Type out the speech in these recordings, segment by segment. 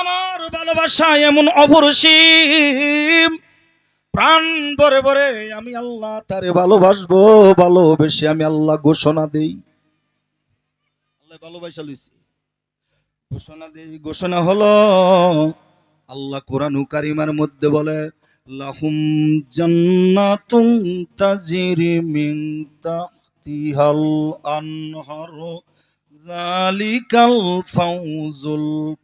আমার ভালোবাসা এমন অপরসীম। প্রাণ ভরে ভরে আমি আল্লাহ তারে ভালোবাসবো, ভালোবেসে আমি আল্লাহ ঘোষণা দেই। আল্লাহ ভালোবাসা লইছি। ঘোষণা দেই, ঘোষণা হলো, আল্লাহ কোরআন কারিমার মধ্যে বলে, লাহুম জান্নাতুন তাজিরি মিন তাহতিহাল আনহারু যালিকাল ফাউজুল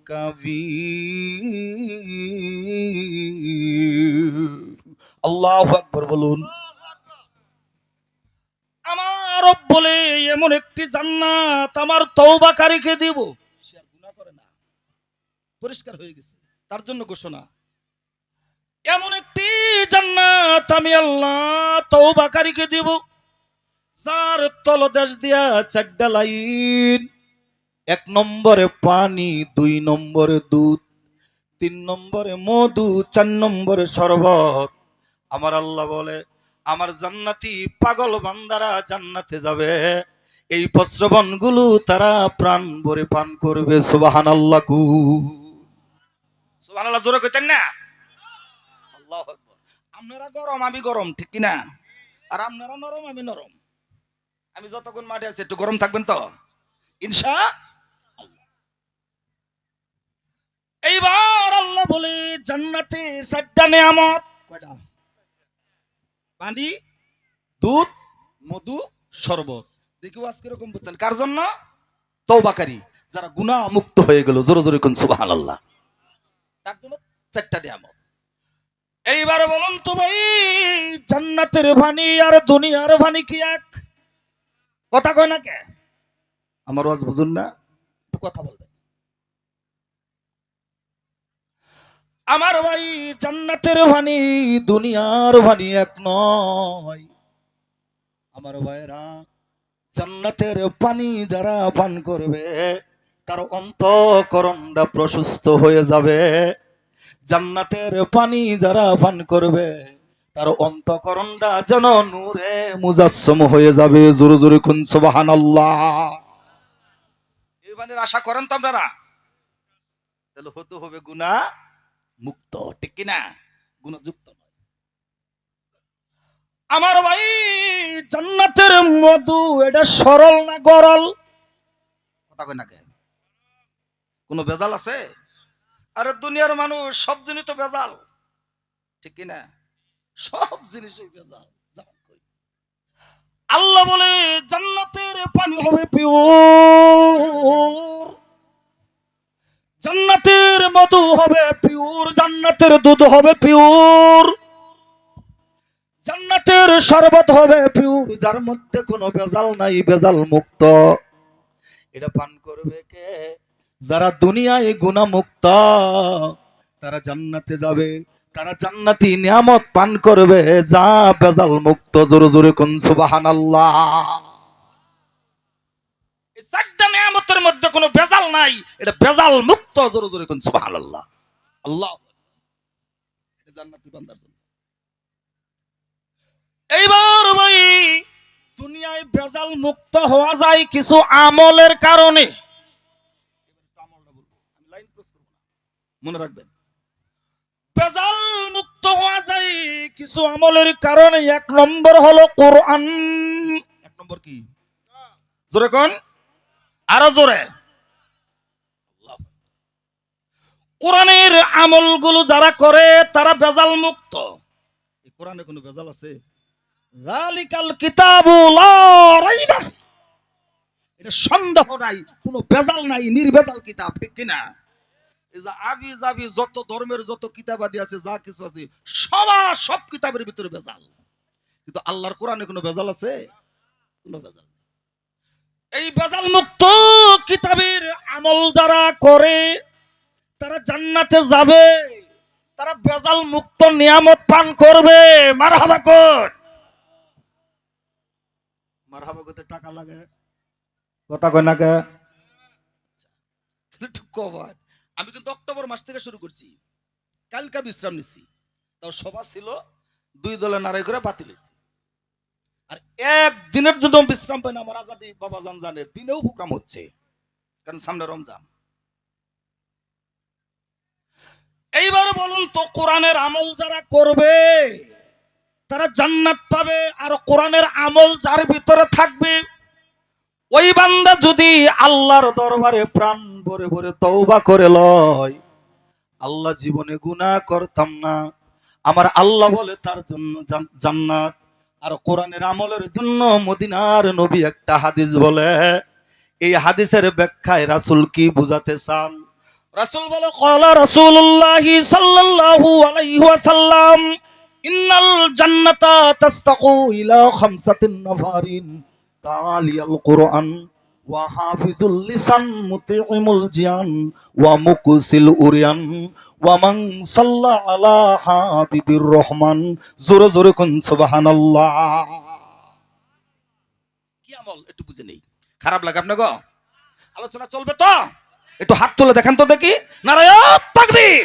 আল্লাহু আকবার বলুন। আমার বলে এমন একটি জান্নাত আমার তওবাকারীকে দেব। সে আর গুনাহ করে না। পরিষ্কার হয়ে গেছে। তার জন্য ঘোষণা। এমন একটি জান্নাত আমি আল্লাহ তওবাকারীকে দেব। যার তলদেশ দিয়া চারটা লাইন এক নম্বরে পানি, দুই নম্বরে দুধ, তিন নম্বরে মধু, চার নম্বরে শরবত। আমার আল্লাহ বলে, আমার জান্নাতি পাগল বান্দারা জান্নাতে যাবে। এই প্রশ্রবণগুলো তারা প্রাণ ভরে পান করবে সুবাহান আল্লাহ কু সুবাহান আল্লাহ জোরে কইতেন না? আপনারা গরম, আমি গরম, ঠিক কি না আর আপনারা নরম, আমি নরম। আমি যতক্ষণ মাঠে আছি, একটু গরম থাকবেন তো? ইনশা এইবার আল্লাহ বলে, জান্নাতে চারটা নেয়ামত। কয়টা? পানি, দুধ, মধু, শরবত। দেখিও আজকে এরকম বুঝছেন। কার জন্য? তৌবাকারী যারা গুনাহ মুক্ত হয়ে গেল, জোরে জোরে কোন সুবহানাল্লাহ। তার জন্য চারটা নিয়ামত। এইবার বলুন তো ভাই, জান্নাতের পানি আর দুনিয়ার পানি কি এক? কথা কয় না কে? আমার ওয়াজ বুঝুন না। একটু কথা বলবেন। আমার ভাই জান্নাতের ভানি দুনিয়ার পানি এক নয়। আমার ভাইরা জান্নাতের পানি যারা পান করবে তার অন্তকরণটা প্রশস্ত হয়ে যাবে। জান্নাতের পানি যারা পান করবে তার অন্তকরণটা যেন নূরে মুজাসম হয়ে যাবে, জোরে জোরে খুন সুবাহান আশা করেন তো আপনারা? তাহলে হতে হবে গুণা মুক্ত, ঠিক কিনা? গুণযুক্ত আমার ভাই জান্নাতের মধু, এটা সরল না গরল? কথা কই না কে কোনো ভেজাল আছে? আরে দুনিয়ার মানুষ, সব জিনিস তো ভেজাল। ঠিক কিনা? সব জিনিসই ভেজাল আল্লাহ বলে, জান্নাতের পানি হবে পিওর। জান্নাতের মধু হবে পিওর, জান্নাতের দুধ হবে পিওর। জান্নাতের শরবত হবে পিওর, যার মধ্যে কোনো বেজাল নাই বেজাল মুক্ত। এটা পান করবে কে? যারা দুনিয়ায় গুণা মুক্ত তারা জান্নাতে যাবে। তারা জান্নাতি নিয়ামত পান করবে, যা বেজাল মুক্ত, জোরে জোরে কোন সুবহানাল্লাহ। এই চারটা নিয়ামতের মধ্যে কোনো বেজাল নাই, এটা বেজাল মুক্ত, জোরে জোরে কোন সুবহানাল্লাহ। আল্লাহ। এটা জান্নাতি বান্দার জন্য। এইবার ভাই, দুনিয়ায় বেজাল মুক্ত হওয়া যায় কিছু আমলের কারণে। মনে রাখবেন বেজাল মুক্ত হওয়া যায় কিছু আমলের কারণে এক নম্বর হলো কোরআন। এক নম্বর কি? জোরে কোন? আরও জোরে। কোরআনের আমলগুলো যারা করে তারা বেজাল মুক্ত কোরআনে কোনো বেজাল আছে? জালিকাল কিতাবু লা রাইবা এটা সন্দেহ নাই কোনো বেজাল নাই নির্বেজাল কিতাব ঠিক কিনা? আবি জাবি যত ধর্মের যত কিতাবাদি আছে, যা কিছু আছে, সবা, সব কিতাবের ভিতরে বেজাল কিন্তু আল্লাহর কোরআনে কোনো বেজাল আছে? কোনো বেজাল এই বেজাল মুক্ত কিতাবের আমল যারা করে, তারা জান্নাতে যাবে, তারা বেজাল মুক্ত নিয়ামত পান করবে। মারহাবা কর মারহাবা করতে টাকা লাগে? কথা কয় না কে? একটু কবার আমি কিন্তু অক্টোবর মাস থেকে শুরু করছি। কালকা বিশ্রাম নিচ্ছি। তাও সভা ছিল, দুই দলে নারাই করে বাতিল হয়েছে। আর এক দিনের জন্য বিশ্রাম পাই না, আমার আজাদি বাবা জান জানে, দিনেও প্রোগ্রাম হচ্ছে, কারণ সামনে রমজান। এইবার বলুন তো, কোরআনের আমল যারা করবে, তারা জান্নাত পাবে, আর কোরআনের আমল যার ভিতরে থাকবে ওই বান্দা যদি আল্লাহর দরবারে প্রাণ ভরে ভরে তওবা করে লয়, আল্লাহ জীবনে গুনাহ করতাম না। আমার আল্লাহ বলে তার জন্য জান- জান্নাত। আর কোরআনের আমলের জন্য মদিনার নবী একটা হাদিস বলে, এই হাদিসের ব্যাখ্যায় রাসূল কি বুঝাতে চান? রাসূল বলে কলা রাসূলুল্লাহ সাল্লাল্লাহু আলাইহি ওয়াসাল্লাম, ইন্নাল জান্নাতা তাস্তাকু ইলা খামসাতিন নাফারিন। তালিয়াল কুরআন, ওয়া হাফিজুল লিসান মুতিইমুল জিয়ান, ওয়া মুকসিল উরিয়ান, ওয়া মান সাল্লা আলা হাবিবির রহমান। জোরে জোরে কোন, সুবহানাল্লাহ। কি আমল? একটু বুঝে নেই। খারাপ লাগে আপনাকে? আলোচনা চলবে তো? একটু হাত তুলে দেখেন তো দেখি। নারায়ণ তাকবীর!